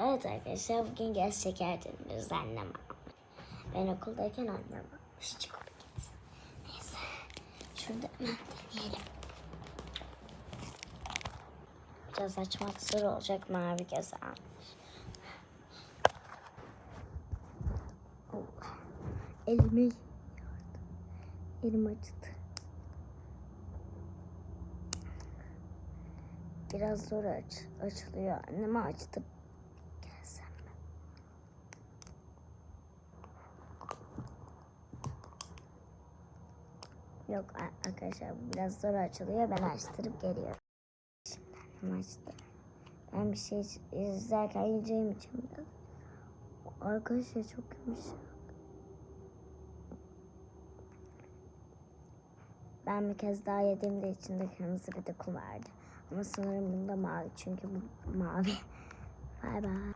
Evet arkadaşlar bugün göz şeker deniyoruz annem. Ben okuldayken annem almış. Çikolata. Neyse. Şurada hemen deneyelim. Biraz açmak zor olacak mavi göz almış. Elimi yardım. Elim acıdı. Biraz zor aç, açılıyor. Anneme açtı. Yok arkadaşlar biraz zor açılıyor. Ben açtırıp geliyorum. Şimdi annem açtı. Ben bir şey izlerken yiyeceğim için biraz. Arkadaşlar çok yumuşak. Ben bir kez daha yediğimde içinde kırmızı bir doku vardı. Ama sanırım bunda mavi çünkü bu mavi. Bay bay.